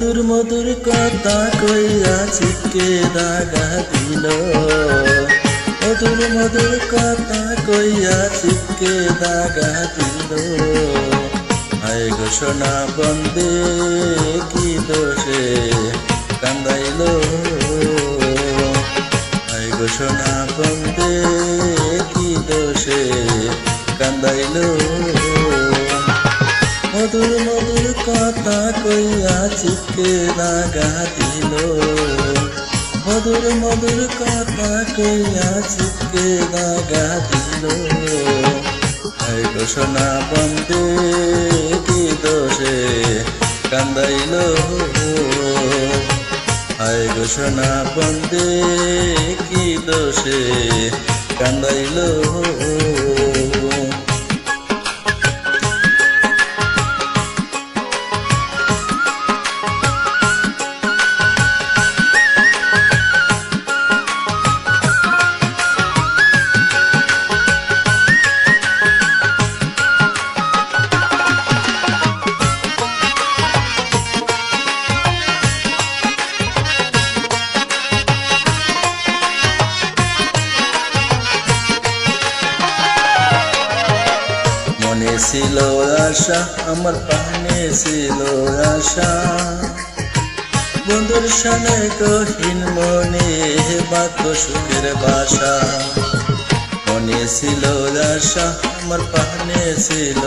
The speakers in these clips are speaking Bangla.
মধুর মধুর কথা কইয়া চিপকে দাগা দিল? মধুর মধুর কথা কইয়া চিপকে দাগা দিল? আয় ঘোষণা বন্দে, কি দোষে কান্দাইল? আয় ঘোষণা বন্দে, কি দোষে কান্দাইল? মধুর কথা কইয়া চিপকে লাগা দিল। মধুর মধুর কথা কইয়া চিপকে লাগা দিল। এই ঘোষণা বন্দে কি দোষে কান্দাইল হায় ঘোষণা বন্দে কি দোষে কান্দাইল ছিল আশা, আমার পানে ছিল আশা। বন্ধুর সানে কহিন মনে বাক্য সুখের বাসা। মনে ছিল আশা, আমার পানে ছিল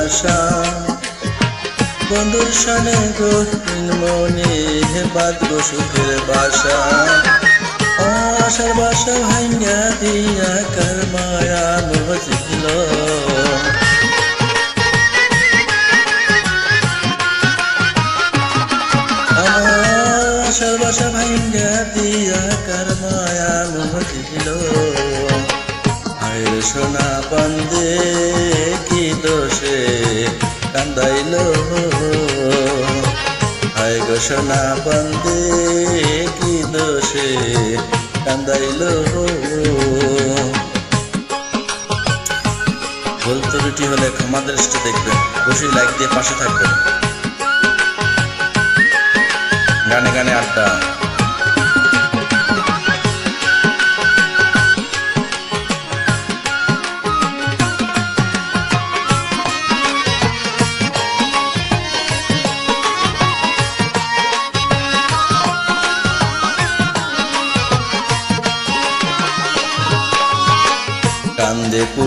আশা। বন্ধুর সানে কহিন মনে বাক্য সুখের বাসা। আশার বাসা ভাঙ্গা দিয়া কার মায়া মজিল দিয়া কার মায়া মজিল আয়ের সোনা বন্দে কি দোষে কান্দাইল। আয় সোনা বন্দে কি দোষে কান্দাইল। ভুল ত্রুটি হলে ক্ষমা দৃষ্টি দেখবেন অবশ্যই লাইক দিয়ে পাশে থাকবেন। গানে গানে আড্ডা।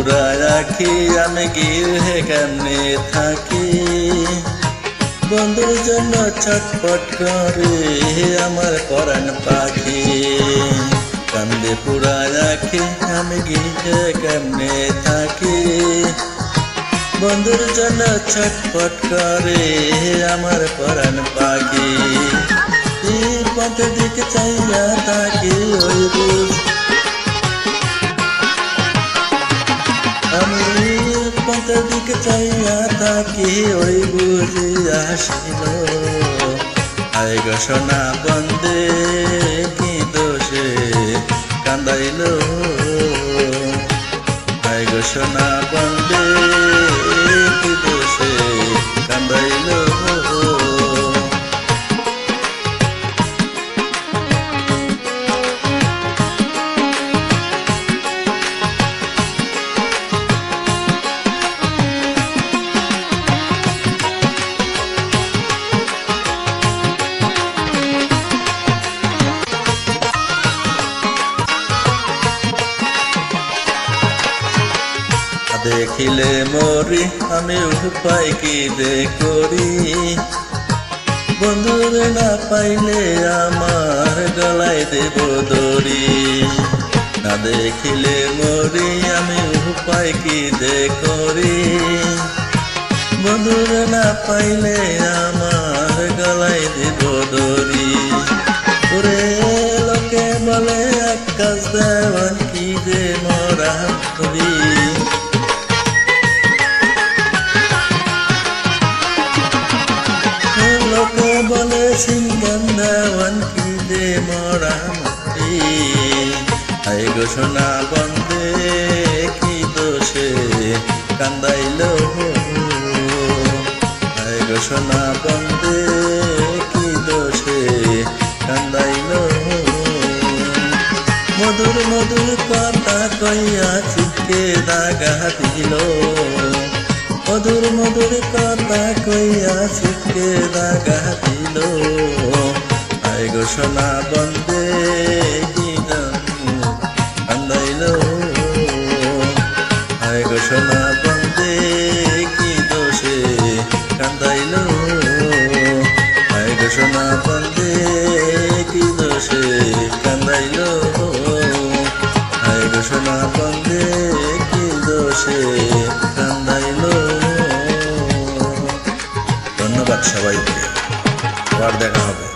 রাখি আমি গিয়ে কেমনে থাকি বন্ধুর জন্য ছটপট করে আমার পরাণ পাখি কান্দে পুরা রাখি আমি গিয়ে কেমনে থাকি বন্ধুর জন্য ছটপট করে আমার পরাণ পাখি এই পথের দিকে চাইয়া থাকি ওই বুঝ আমি পথের দিকে চাইয়া তাকে ওই বুঝে আসিল আয় ঘোষণা বন্দে কি দোষে কান্দাইল আয় ঘোষণা বন্দে দেখিলে মরি, আমি উপায় কি রে করি? বন্ধুর না পাইলে আমার গলায় দেব দড়ি। না দেখিলে মরি, আমি উপায় কি রে করি? বন্ধুর না পাইলে আমার গলায় দেব দড়ি। ওরে লোকে বলে আকাশ দেওয়ান, কি রে মরা করি বলে সিংগান্দাওয়ান কি দে মরা মাটি। গো সোনা বন্দে, কি দোষে কান্দাইল গো সোনা বন্দে, কি দোষে কান্দাইল মধুর মধুর কথা কইয়া চিকে দাগা দিল। মধুর মধুর কথা কইয়া চিকে দাগা দিল। গো সোনা বন্দে কান্দাইল সোনা বন্দে, কি দোষে কান্দাইল? গো সোনা বন্দে, কি দোষে কান্দাইল? গো সোনা বন্দে, কি দোষে ধন্যবাদ সবাইকে। আবার দেখা হবে।